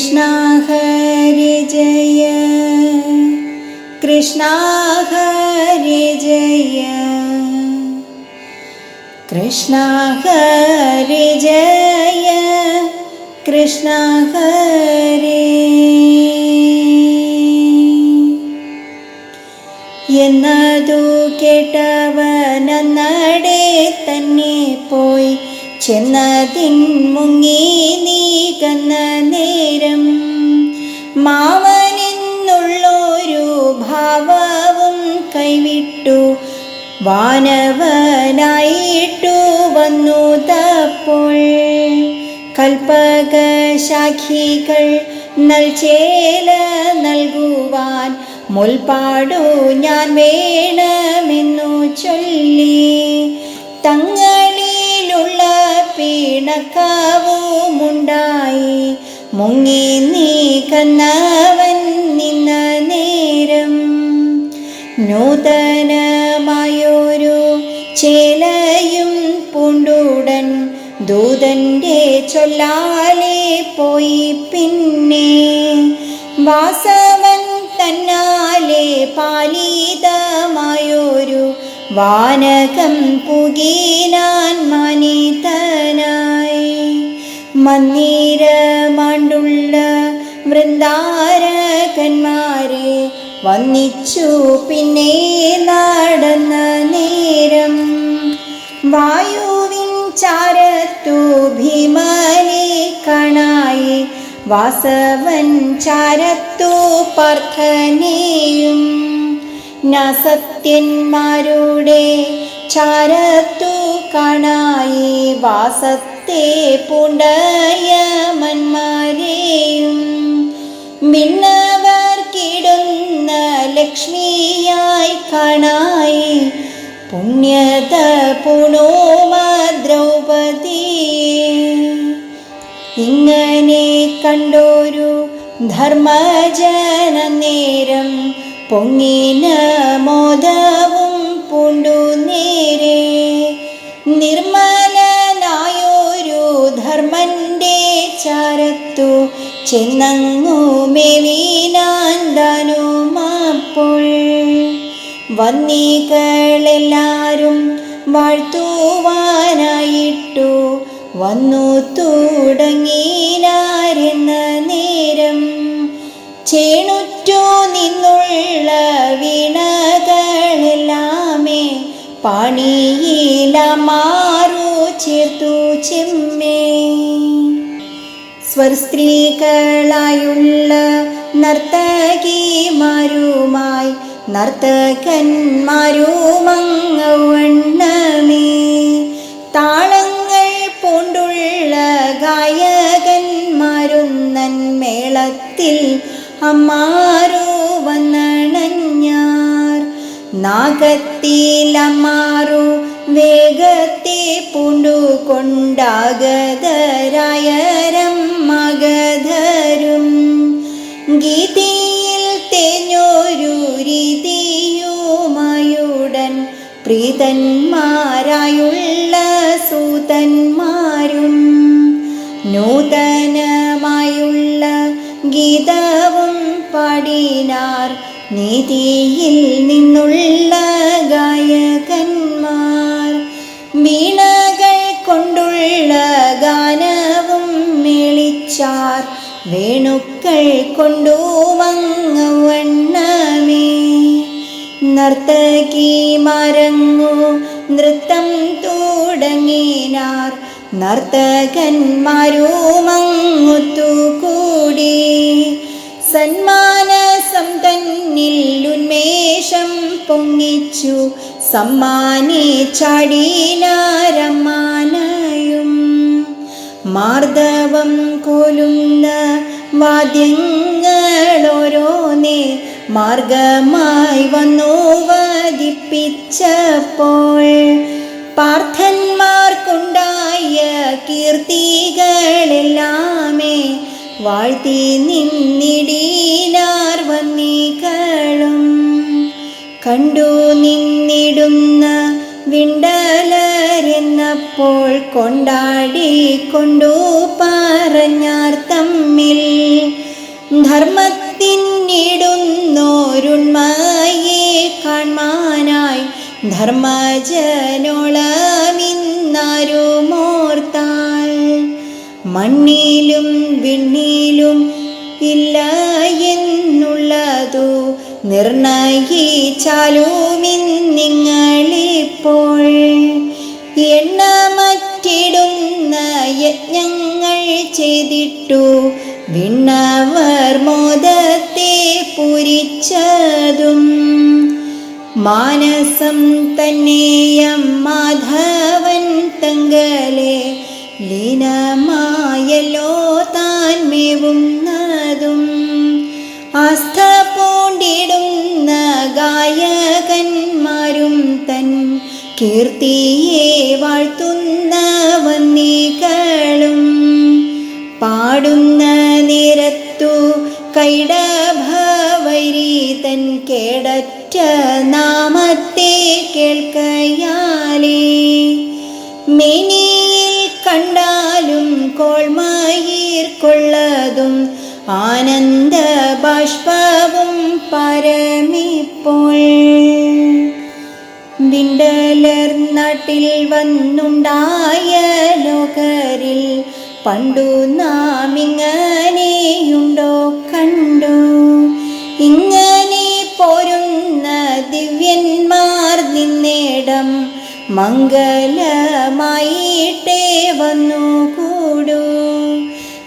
കൃഷ്ണ ഹരി ജയ കൃഷ്ണ ഹരി ജയ കൃഷ്ണ ഹരി ജയ കൃഷ്ണ ഹരി. എന്നതു കേട്ടവനന്നടെ തന്നെ പോയി ചെന്നതിൻ മുങ്ങി നീകന്ന നേരം മാവനെന്നുള്ളൊരു ഭാവവും കൈവിട്ടു. വാനവനായിട്ടു വന്നു തപ്പോൾ. കൽപ്പകശാഖികൾ നൽചേല നൽകുവാൻ മുൽപാടു ഞാൻ വേണമെന്നു ചൊല്ലി. തങ്ങളിലുള്ള പിണക്കവുമുണ്ടായി. മുങ്ങി നീ കന്നാവൻ നിന്ന നേരം. നൂതനമായൊരു ചേലയും പൂണ്ടുടൻ ദൂതന്റെ ചൊല്ലാലെ പോയി പിന്നെ. വാസവൻ തന്നാലെ പാലിതമായൊരു വാനകം പുകീനാൻ മനിതനായി മന്ദിരമാണ്ടുള്ള വൃന്ദാരകന്മാരെ വന്നിച്ചു പിന്നെ നടന്ന നേരം വായുവിൻ ചാരത്തു ഭീമനെ കാണായി. വാസവൻ ചാരത്തു പാർത്ഥനെയും നസത്യന്മാരുടെ ചാരത്തു കാണായി. വാസത്തെ പുണ്ടയമന്മാരെയും മിന്നവർ കിടുന്ന ലക്ഷ്മിയായി കാണായി. പുണ്യത പുണോമ ദ്രൗപദി ഇങ്ങനെ കണ്ടോരു ധർമ്മജന നേരം പൊങ്ങിന മോദവും പൂണ്ടു നേരെ. ചെന്നങ്ങു മേവീനാൻ ദാനുമപ്പോൾ വന്നികളെല്ലാരും വാഴ്ത്തുവാനായിട്ടു വന്നു തുടങ്ങീനാരെന്ന നേരം. ചേണുറ്റു നിന്നുള്ള വീണകളെല്ലാമേ പാണിയില മാറു ചേർത്തു ചെമ്മേ. സ്വസ്ത്രീകളായുള്ള നർത്തകിമാരുമായി നർത്തകന്മാരുമങ്ങവണ്ണമേ. താളങ്ങൾ പൂണ്ടുള്ള ഗായകന്മാരുന്നൻ മേളത്തിൽ അമ്മാരു വന്നണഞ്ഞാർ. നാഗത്തിലമ്മാറു വേഗത്തെ പുണ്ടു കൊണ്ടാഗതരായരം മഗധരും. ഗീതിയിൽ തേഞ്ഞൊരു രീതിയുമായുടൻ പ്രീതന്മാരായുള്ള സൂതന്മാരും. നൂതനമായുള്ള ഗീതവും പാടിനാർ നീതിയിൽ നിന്നുള്ള ഗായകന്മാർ കൊണ്ടു മങ്ങവണ്ണമേ നർത്തകി മരങ്ങു നൃത്തം തുടങ്ങിനാർ. നർത്തകന്മാരുമങ്ങുത്തുകൂടി സന്മാനസം തന്നിൽ ഉന്മേഷം പൊങ്ങിച്ചു. സമ്മാനിച്ചാടീനാരമ്മാനയും മാർദ്ദവം കൊലുന്ന വാദ്യങ്ങളോരോന്നേ മാർഗമായി വന്നു വധിപ്പിച്ചപ്പോൾ. പാർത്ഥന്മാർക്കുണ്ടായ കീർത്തികളെല്ലാമേ വാഴ്ത്തി നിന്നിടീനാർ വന്നികളും. കണ്ടു നിന്നിടുന്ന വിണ്ടലരെന്നപ്പോൾ കൊണ്ടാടിക്കൊണ്ടു പറഞ്ഞാർ തമ്മിൽ ധർമ്മത്തിനിടുന്നോരുണ്മയെ കാൺമാനായി ധർമ്മജനോളമിന്നാരുമോർത്താൽ മണ്ണിലും വിണ്ണിലും ഇല്ല എന്നുള്ളതു നിർണയിച്ചാലുമിന്നിങ്ങളിപ്പോൾ എണ്ണമറ്റിടുന്ന യജ്ഞങ്ങൾ ചെയ്തിട്ടു വിണ്ണവർ മോദത്തെ പൂരിച്ചതും മാനസം തന്നെയം മാധവൻ തങ്കലെ ലീനമായല്ലോ താൻ മേവുന്നതും ആസ്ഥ പൂണ്ടിടുന്ന ഗായകന്മാരും തൻ കീർത്തിയെ വാഴ്ത്തുന്ന കണ്ടാലും കോൾമയിർ കൊള്ളതും ആനന്ദ ബാഷ്പവും പരമിപ്പോൾ. വിണ്ടലർ നാട്ടിൽ വന്നുണ്ടായ ലോകരിൽ പണ്ടു നാം ഇങ്ങനെയുണ്ടോ കണ്ടു. ഇങ്ങനെ പോരുന്ന ദിവ്യന്മാർ നിന്നേടം മംഗലമായിട്ടേ വന്നു കൂടു.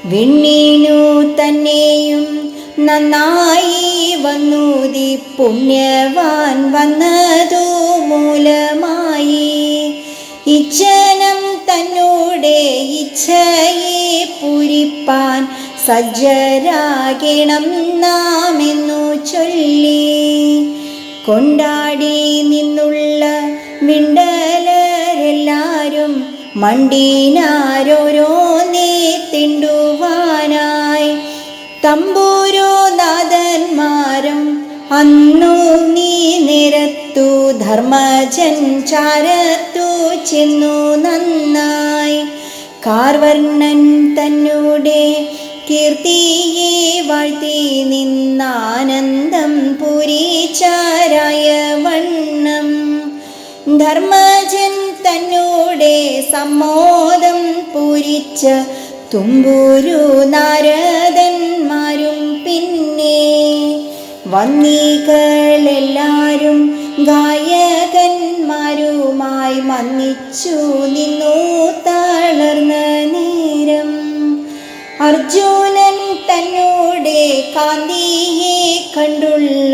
വിണ്ണിനു തന്നെയും നന്നായി വന്നു. ദി പുണ്യവാൻ വന്നതു മൂലമായി. ഇച്ഛനം തന്നോടെ ഇച്ഛയെ പൂരിപ്പാൻ സജ്ജരാകണം നാമെന്നു ചൊല്ലി. കൊണ്ടാടി നിന്നുള്ള വിണ്ടലരെല്ലാരും നീ തിണ്ടുവാനായി. തമ്പൂരോനാഥന്മാരും അന്നു നീ നിരത്തു ധർമ്മജൻ ചാരത്തു ചെന്നു നന്നായി. കാർവർണൻ തന്നോടെ കീർത്തിയെ വാഴ്ത്തി നിന്നാനന്ദം പൂരിച്ചാരായ വണ്ണം ധർമ്മജൻ തന്നോടെ സമ്മോദം പൂരിച്ച തുമ്പൂരു നാരദന്മാരും പിന്നെ വന്നീകളെല്ലാരും ഗായകന്മാരുമായി മന്നിച്ചു നിന്നു തളർന്ന നേരം. അർജുനൻ തന്നോടെ കാന്തിയെ കണ്ടുള്ള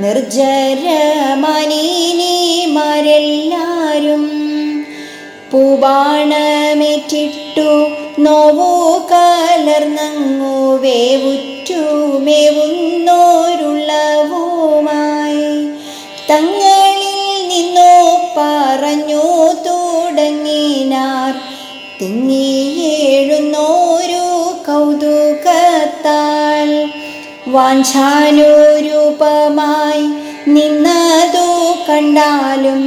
നിർജരമാനീനിമാരെല്ലാരും പൂബാണമേറ്റിട്ടു നോവോ കലർന്നങ്ങു വേവുറ്റു മേവുന്നോരുള്ളവുമായി. തങ്ങളിൽ നിന്നോ പറഞ്ഞു തുടങ്ങിനാർ തിങ്ങിയേഴുന്നോരു കൗതുകത്താൽ. വാഞ്ചാനോരൂപമായി നിന്നതു കണ്ടാലും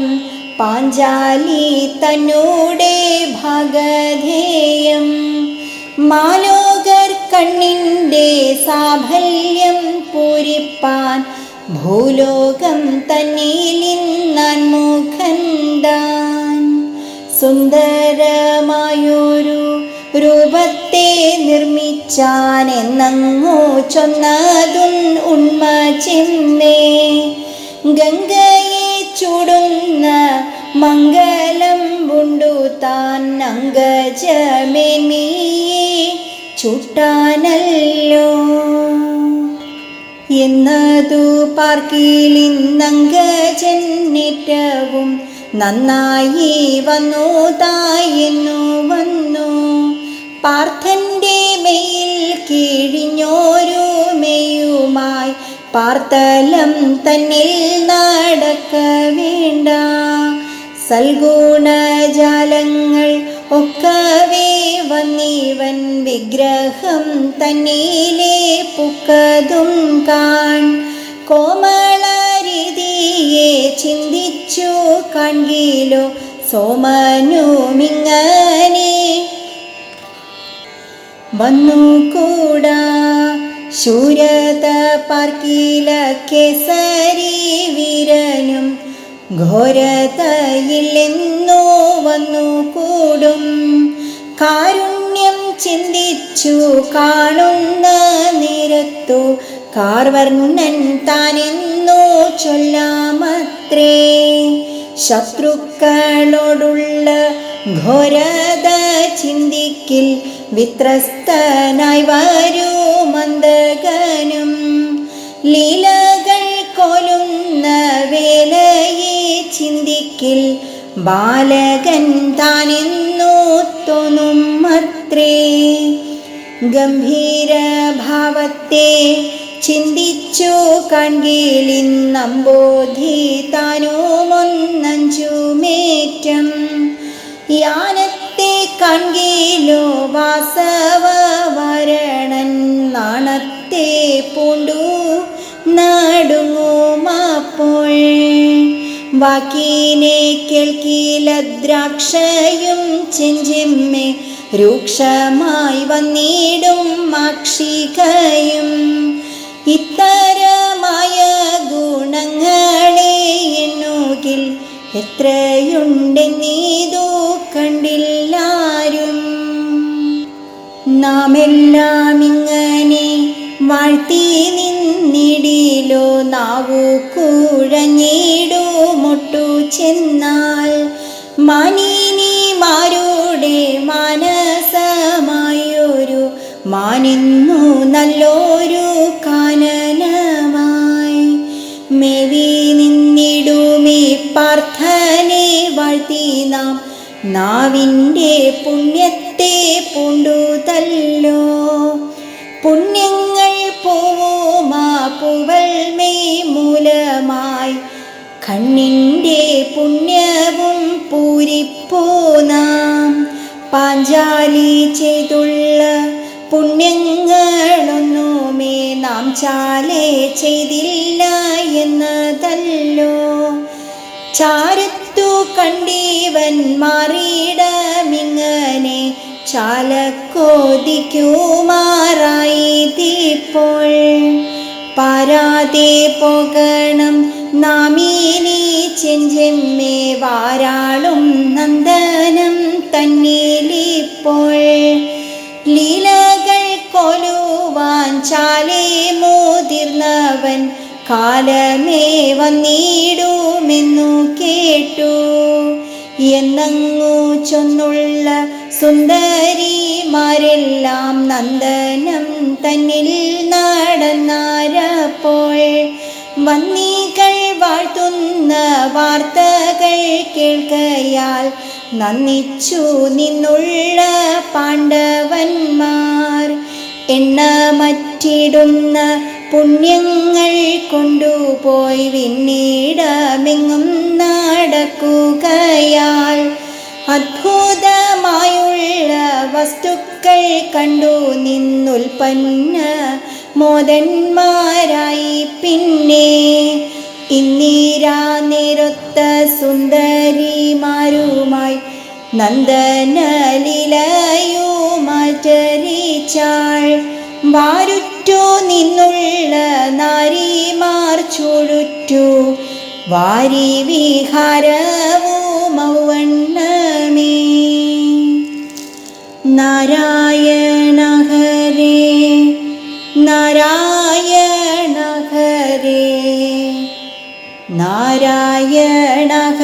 പാഞ്ചാലി തന്നോടെ ഭാഗധേയം. മാലോകർ കണ്ണിന്റെ സാഫല്യം പൂരിപ്പാൻ. ഭൂലോകം തന്നിലിന്നാൻ മുഖന്താൻ സുന്ദരമായൊരു രൂപത്തെ നിർമ്മിച്ചാൻ എന്നങ്ങോ ചൊന്നതും ഉണ്മ ചെന്നേ. ചൂടുന്ന മംഗലം ഉണ്ടു താൻ അങ്കജമേനിയെ ചുട്ടാനല്ലോ. എന്നതു പാർക്കിലിന്നങ്കജന്നേറ്റവും നന്നായി വന്നു തായെന്നു വന്നു. പാർത്ഥന്റെ മെയിൽ കീഴിഞ്ഞോരു മെയ്യുമായി പാർത്തലം തന്നിൽ നടക്ക വേണ്ട. സൽഗുണജാലങ്ങൾ ഒക്കവേ വന്നിവൻ വിഗ്രഹം തന്നീലേ പുക്കതും കാൺ. കോമളരീതിയെ ചിന്തിച്ചു കാൺകിലോ സോമനുമിങ്ങനെ. വന്നുകൂടാ ശൂരത പാർക്കിലൊക്കെ സരി വീരനും ഘോരതയില്ലെന്നോ വന്നുകൂടും കാരുണ്യം ചിന്തിച്ചു കാണുന്ന നിരത്തു കാർവർണൻ താനെന്നു ചൊല്ലാമത്രേ. ശത്രുക്കളോടുള്ള ഘോരത ചിന്തിക്കിൽ വിത്രസ്തനായി വരൂ മന്ദകനും ലീലകൾ ബാലകൻ താനെന്നു തോന്നും അത്രേ ഗംഭീരഭാവത്തെ ചിന്തിച്ചു കൺകീളിന്നമ്പോധി താനോമൊന്നഞ്ചുമേറ്റം യാനത്തെ കൺകീലോ വാസവ വാക്കിനെ കേൾക്കില ദ്രാക്ഷയും ചെഞ്ചെമ്മെ രൂക്ഷമായി വന്നിടും മാക്ഷികയും. ഇത്തരമായ ഗുണങ്ങളെ എണ്ണുകിൽ എത്രയുണ്ടെന്നീതു ചെന്നാൽ മാനിനിമാരുടെ മാനസമായൊരു മാനിന്നു നല്ലൊരു കാനനമായി. മേവി നിന്നിടുമേ പാർത്ഥനെ വാഴ്ത്തി നാം. നാവിന്റെ പുണ്യത്തെ പൂണ്ടുതല്ലോ. പുണ്യങ്ങൾ പോവുമാ പൂവൽമേ മൂലമായി. കണ്ണിന്റെ പുണ്യവും പൂരിപ്പോ നാം. പാഞ്ചാലി ചെയ്തുള്ള പുണ്യങ്ങളൊന്നുമേ നാം ചാലേ ചെയ്തില്ല എന്നതല്ലോ. ചാരത്തു കണ്ടീവൻ മാറിയിടമിങ്ങനെ ചാലക്കോതിക്കുമാറായി തീപ്പോൾ പാരാതെ പോകണം നാമീനി ചെഞ്ചെമ്മേ വാരാളും നന്ദനം തന്നേലിപ്പോൾ. ലീലകൾ കൊലുവാൻ ചാലേ മുതിർന്നവൻ കാലമേ വന്നിടുമെന്നു കേട്ടു. എന്നങ്ങു ചൊന്നുള്ള സുന്ദരിമാരെല്ലാം നന്ദനം തന്നിൽ നടന്നാരപ്പോൾ. വന്നികൾ വാഴ്ത്തുന്ന വാർത്തകൾ കേൾക്കയാൽ നന്ദിച്ചു നിന്നുള്ള പാണ്ഡവന്മാർ. എണ്ണമറ്റിടുന്ന പുണ്യങ്ങൾ കൊണ്ടുപോയി പിന്നീടമെങ്ങും നടക്കുകയാൽ അത്ഭുതമായുള്ള വസ്തുക്കൾ കണ്ടു നിന്നുൽപ്പന്ന മോദന്മാരായി പിന്നെ ഇന്നീരാ നിരൊത്ത സുന്ദരിമാരുമായി നന്ദനലിലയുമാചരിച്ചാൾ വാരുറ്റു നിന്നുള്ള നാരിമാർ ചുഴുറ്റു വാരി വിഹാരവും ഔവണ്ണമേ. നാരായണ नारायणः